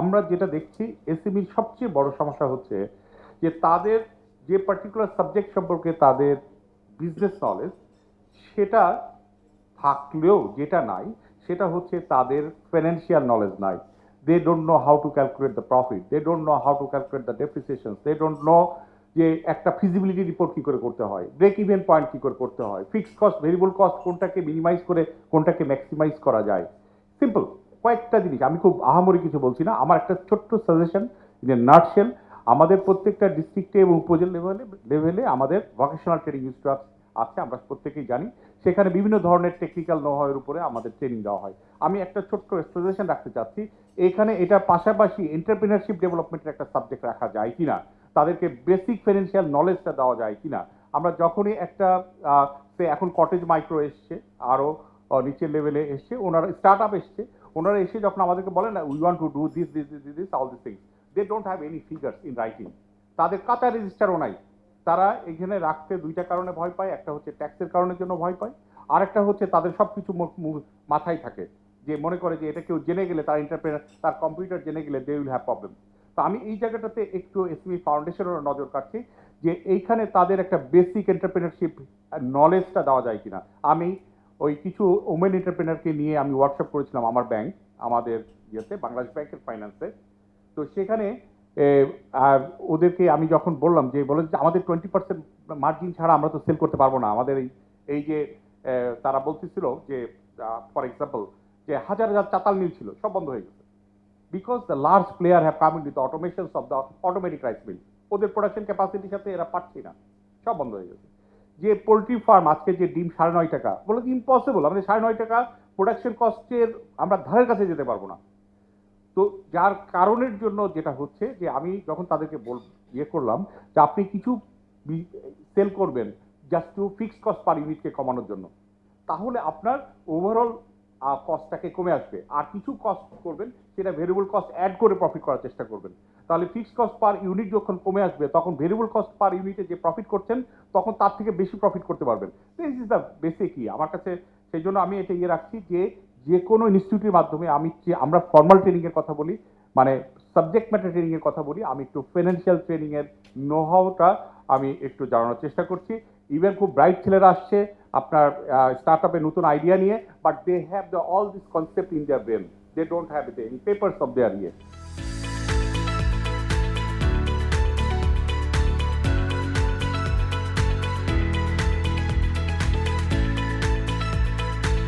আমরা যেটা দেখছি এসএমইর সবচেয়ে বড় সমস্যা হচ্ছে যে তাদের যে পার্টিকুলার সাবজেক্ট সম্পর্কে তাদের বিজনেস নলেজ সেটা থাকলেও যেটা নাই, সেটা হচ্ছে তাদের ফাইন্যান্সিয়াল নলেজ নাই। They don't know how to calculate the profit they don't know how to calculate the depreciation they don't know যে একটা ফিজিবিলিটি রিপোর্ট কী করে করতে হয় ব্রেক ইভেন পয়েন্ট কী করে করতে হয় ফিক্সড কস্ট ভেরিয়েবল কস্ট কোনটাকে মিনিমাইজ করে, কোনটাকে ম্যাক্সিমাইজ করা যায়। সিম্পল কয়েকটা জিনিস, আমি খুব আহামরি কিছু বলছি না, আমার একটা ছোট্ট সাজেশন ইন এ নাটশেল আমাদের প্রত্যেকটা ডিস্ট্রিক্টে এবং উপজেলা লেভেলে লেভেলে আমাদের ভোকেশনাল ট্রেনিং ইনস্টিটিউট আছে, আমরা প্রত্যেকেই জানি। সেখানে বিভিন্ন ধরনের টেকনিক্যাল নোহয়ের উপরে আমাদের ট্রেনিং দেওয়া হয়। আমি একটা ছোট্ট সাজেশন রাখতে চাচ্ছি, এখানে এটা পাশাপাশি এন্টারপ্রিনারশিপ ডেভেলপমেন্টের একটা সাবজেক্ট রাখা যায় কি না তাদেরকে বেসিক ফিনান্সিয়াল নলেজটা দেওয়া যায় কিনা। আমরা যখনই একটা এখন কটেজ মাইক্রো এসছে আরও নিচের লেভেলে এসছে, ওনারা স্টার্ট আপ এসছে ওনারা এসে যখন আমাদেরকে বলেন we want to do this this this this all this things they don't have any figures in writing তাদের কাতা রেজিস্টারও নাই। তারা এখানে রাখতে দুইটা কারণে ভয় পায়। একটা হচ্ছে ট্যাক্সের কারণের জন্য ভয় পায়। আর একটা হচ্ছে তাদের সব কিছু মাথায় থাকে। যে মনে করে যে এটা কেউ জেনে গেলে, তার ইন্টারপ্রেনার তার কম্পিউটার জেনে গেলে দে উইল হ্যাভ প্রবলেম তো আমি এই জায়গাটাতে একটু এসএমই ফাউন্ডেশনের নজর কাটছি যে এইখানে তাদের একটা বেসিক এন্টারপ্রেনারশিপ নলেজটা দেওয়া যায় কিনা। আমি ওই কিছু ওমেন এন্টারপ্রেনারকে নিয়ে আমি ওয়ার্কশপ করেছিলাম আমার ব্যাংক আমাদের ইয়েতে, বাংলাদেশ ব্যাংকের ফাইন্যান্সে তো সেখানে আর ওদেরকে আমি যখন বললাম যে, বলে যে আমাদের টোয়েন্টি পার্সেন্ট মার্জিন ছাড়া আমরা তো সেল করতে পারব না। আমাদের এই এই যে তারা বলতেছিল যে ফর এক্সাম্পল যে হাজার হাজার চাতাল মিল ছিল, সব বন্ধ হয়ে গেছে। Because the large player have come in with automation of the automatic rice mill ওদের প্রোডাকশন ক্যাপাসিটির সাথে এরা পারছি না। সব বন্ধ হয়ে গেছে। যে পোলট্রি ফার্ম আজকে যে ডিম সাড়ে নয় টাকা, বলে ইম্পসিবল আমাদের সাড়ে নয় টাকা প্রোডাকশন কস্টের আমরা ধারের কাছে যেতে পারব না। তো যার কারণের জন্য যেটা হচ্ছে যে আমি যখন তাদেরকে বল ইয়ে করলাম যে আপনি কিছু সেল করবেন just to fixed cost per ইউনিটকে কমানোর জন্য, তাহলে আপনার ওভারঅল কস্টটাকে কমে আসবে। আর কিছু কস্ট করবেন, সেটা ভেরিয়েবল কস্ট অ্যাড করে প্রফিট করার চেষ্টা করবেন। তাহলে ফিক্সড কস্ট পার ইউনিট যখন কমে আসবে, তখন ভেরিয়েবল কস্ট পার ইউনিটে যে প্রফিট করছেন, তখন তার থেকে বেশি প্রফিট করতে পারবেন। দিস ইজ দ্য বেসিক কি আমার কাছে সেই জন্য আমি এটা ইয়ে রাখছি যে যে কোনো ইনস্টিটিউটের মাধ্যমে আমি যে আমরা ফর্মাল ট্রেনিংয়ের কথা বলি মানে সাবজেক্ট ম্যাটার ট্রেনিংয়ের কথা বলি, আমি একটু ফিনান্সিয়াল ট্রেনিংয়ের নোহাউটা আমি একটু জানানোর চেষ্টা করছি। ইভেন খুব ব্রাইট ছেলেরা আসছে, আপনার স্টার্ট আপে নতুন আইডিয়া নিয়ে but they have the all this concept in their brain they don't have it in papers of their ইয়ে